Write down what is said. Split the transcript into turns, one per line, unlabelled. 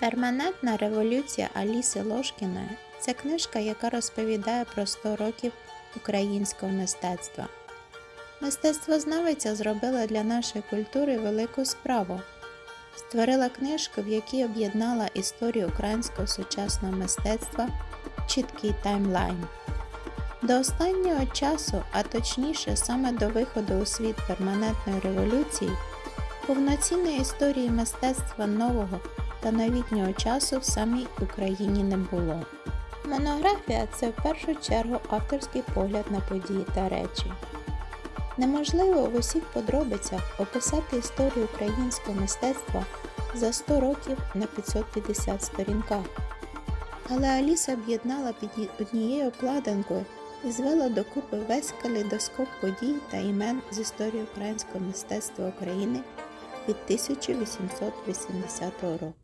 Перманентна революція Аліси Ложкіної це книжка, яка розповідає про 100 років українського мистецтва. Мистецтвознавиця зробила для нашої культури велику справу. Створила книжку, в якій об'єднала історію українського сучасного мистецтва чіткий таймлайн. До останнього часу, а точніше саме до виходу у світ перманентної революції, повноцінної історії мистецтва нового та новітнього часу в самій Україні не було. Монографія це в першу чергу авторський погляд на події та речі. Неможливо в усіх подробицях описати історію українського мистецтва за 100 років на 550 сторінках. Але Аліса об'єднала під однією обкладинкою і звела докупи весь калейдоскоп подій та імен з історії українського мистецтва України від 1880 року.